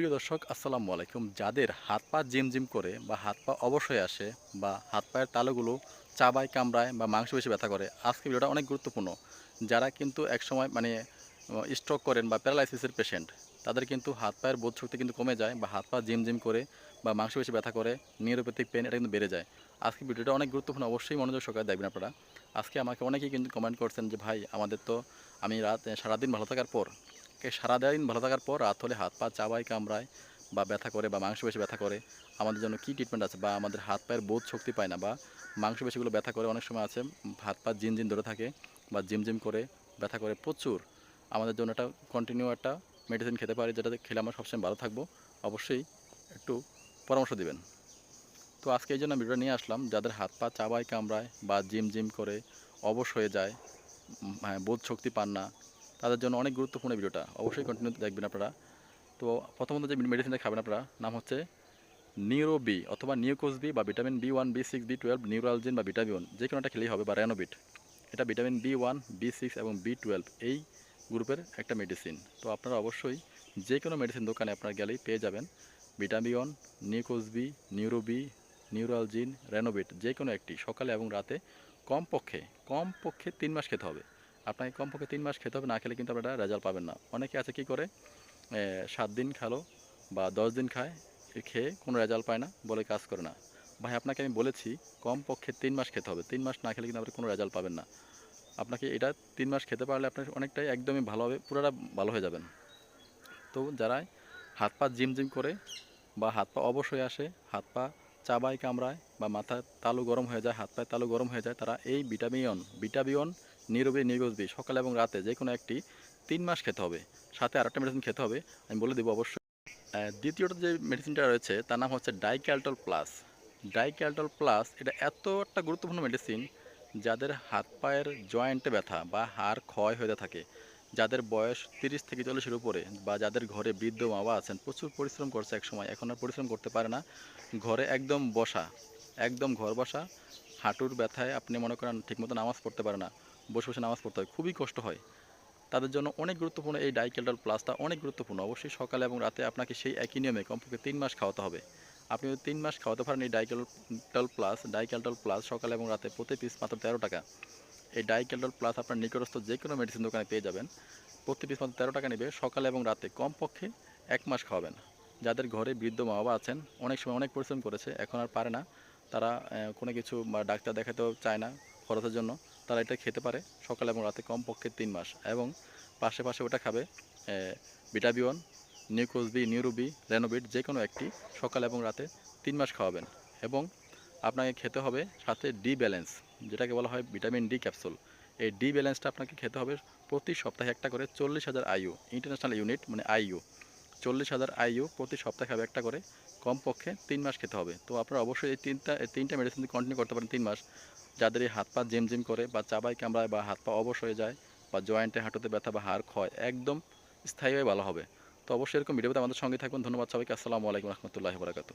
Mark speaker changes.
Speaker 1: প্রিয় দর্শক, আসসালামু আলাইকুম। যাদের হাত পা জিম জিম করে বা হাত পা অবশ্যই আসে বা হাত পায়ের তালুগুলো চাবায়, কামড়ায় বা মাংস বেশি ব্যথা করে, আজকে ভিডিওটা অনেক গুরুত্বপূর্ণ। যারা কিন্তু একসময় মানে স্ট্রোক করেন বা প্যারালাইসিসের পেশেন্ট তাদের কিন্তু হাত পায়ের বোধ শক্তি কিন্তু কমে যায় বা হাত পা জিম জিম করে বা মাংস বেশি ব্যথা করে, নিউরোপ্যাথিক পেন এটা কিন্তু বেড়ে যায়। আজকে ভিডিওটা অনেক গুরুত্বপূর্ণ, অবশ্যই মনোযোগ সহকারে দেখবেন আপনারা। আজকে আমাকে অনেকেই কিন্তু কমেন্ট করছেন যে, ভাই, আমাদের তো আমি রাত, সারাদিন ভালো থাকার পর সারাদিন ভালো থাকার পর রাত হলে হাত পা চাবায় কামড়ায় বা ব্যথা করে বা মাংস বেশি ব্যথা করে আমাদের জন্য কী ট্রিটমেন্ট আছে? বা আমাদের হাত পায়ের বোধ শক্তি পায় না বা মাংস বেশিগুলো ব্যথা করে অনেক সময় আছে হাত পা জিন জিন ধরে থাকে বা জিম জিম করে ব্যথা করে প্রচুর। আমাদের জন্য একটা কন্টিনিউ একটা মেডিসিন খেতে পারি যেটা খেলে আমরা সবসময় ভালো থাকব। অবশ্যই একটু পরামর্শ দিবেন। তো আজকে এই জন্য ভিডিওটা নিয়ে আসলাম। যাদের হাত পা চাবায় কামড়ায় বা জিম জিম করে অবশ হয়ে যায় হ্যাঁ, বোধ শক্তি পান না তাদের জন্য অনেক গুরুত্বপূর্ণ ভিডিওটা। অবশ্যই কন্টিনিউ দেখবেন আপনারা। তো প্রথমত যে মেডিসিনটা খাবেন আপনারা, নাম হচ্ছে নিউরো বি অথবা নিউকোজ বি বা vitamin B one B six B twelve নিউরালজিন বা ভিটামিন যে কোনো একটা খেলেই হবে বা র্যানোবিট এটা vitamin B one B six এবং বি টুয়েলভ এই গ্রুপের একটা মেডিসিন তো আপনারা অবশ্যই যে কোনো মেডিসিন দোকানে আপনারা গেলেই পেয়ে যাবেন। ভিটামিন নিউকোজ বি নিউরো বি নিউরালজিন র্যানোবিট যে কোনো একটি সকালে এবং রাতে কমপক্ষে কমপক্ষে তিন মাস খেতে হবে। আপনাকে কমপক্ষে তিন মাস খেতে হবে, না খেলে কিন্তু আপনারা রেজাল্ট পাবেন না। অনেকে আছে কি করে সাত দিন খালো বা দশ দিন খায় খেয়ে কোনো রেজাল্ট পায় না বলে কাজ করে না। ভাই, আপনাকে আমি বলেছি, কমপক্ষে তিন মাস খেতে হবে। তিন মাস না খেলে কিন্তু আপনি কোনো রেজাল্ট পাবেন না। আপনাকে এটা তিন মাস খেতে পারলে আপনার অনেকটাই একদমই ভালো হবে, পুরোটা ভালো হয়ে যাবেন। তো যারা হাত পা জিম জিম করে বা হাত পা অবশ্যই আসে, হাত পা চাবায় কামড়ায় বা মাথা তালু গরম হয়ে যায়, হাত পায়ে তালু গরম হয়ে যায়, তারা এই ভিটামিয়ন ভিটাবিয়ন নিরবি নিগোজবি সকালে এবং রাতে যে কোনো একটি তিন মাস খেতে হবে, সাথে আরেকটা মেডিসিন খেতে হবে, আমি বলে দেবো অবশ্যই। দ্বিতীয়টা যে মেডিসিনটা রয়েছে, তার নাম হচ্ছে ডাইক্যালটল প্লাস ডাইক্যালটল প্লাস এটা এত একটা গুরুত্বপূর্ণ মেডিসিন যাদের হাত পায়ের জয়েন্টে ব্যথা বা হাড় ক্ষয় হয়ে থাকে, যাদের বয়স তিরিশ থেকে চল্লিশের উপরে বা যাদের ঘরে বৃদ্ধ বাবা আছেন, প্রচুর পরিশ্রম করছে এক সময় এখন আর পরিশ্রম করতে পারে না। ঘরে একদম বসা, একদম ঘর বসা, হাঁটুর ব্যথায় আপনি মনে করেন ঠিকমতো নামাজ পড়তে পারে না। বসে বসে নামাজ পড়তে হয়, খুবই কষ্ট হয়। তাদের জন্য অনেক গুরুত্বপূর্ণ এই ডাইকেলটাল প্লাসটা অনেক গুরুত্বপূর্ণ। অবশ্যই সকালে এবং রাতে আপনাকে সেই একই নিয়মে কমপক্ষে তিন মাস খাওয়াতে হবে। আপনি যদি তিন মাস খাওয়াতে পারেন এই ডাইকেলটাল প্লাস ডাইকেলটাল প্লাস সকালে এবং রাতে প্রতি পিস মাত্র তেরো টাকা। এই ডাইকেলটাল প্লাস আপনার নিকটস্থ যে কোনো মেডিসিন দোকানে পেয়ে যাবেন। প্রতি পিস মাত্র তেরো টাকা নেবে, সকালে এবং রাতে কমপক্ষে এক মাস খাওয়াবেন। যাদের ঘরে বৃদ্ধ মা বাবা আছেন, অনেক সময় অনেক পরিশ্রম করেছে, এখন আর পারে না। তারা কোনো কিছু বা ডাক্তার দেখাতেও চায় না খরচের জন্য। তারা এটা খেতে পারে সকালে এবং রাতে কমপক্ষে তিন মাস। এবং পাশে পাশে ওটা খাবে বিটাবিওন নিউকোজবি নিউরুবি, রেনোবিট যে কোনো একটি সকালে এবং রাতে তিন মাস খাওয়াবেন। এবং আপনাকে খেতে হবে সাথে ডি ব্যালেন্স, যেটাকে বলা হয় ভিটামিন ডি ক্যাপসুল। এই ডি ব্যালেন্সটা আপনাকে খেতে হবে প্রতি সপ্তাহে একটা করে চল্লিশ হাজার আইইউ, ইন্টারন্যাশনাল ইউনিট মানে আইইউ। চল্লিশ হাজার আইইউ প্রতি সপ্তাহে খাবে একটা করে, কমপক্ষে তিন মাস খেতে হবে। তো আপনারা অবশ্যই এই তিনটা এই তিনটা মেডিসিন কন্টিনিউ করতে পারেন তিন মাস। যাদের এই হাত পা জিম জিম করে বা চাবাই কামড়ায় বা হাত পা অবশ হয়ে যায় বা জয়েন্টে হাঁটুতে ব্যথা বা হাড় ক্ষয়, একদম স্থায়ীভাবে ভালো হবে। তো অবশ্যই এরকম ভিডিওতে আমাদের সঙ্গে থাকুন। ধন্যবাদ সবাইকে। আসসালামু আলাইকুম রহমতুল্লাহ বরাকাতু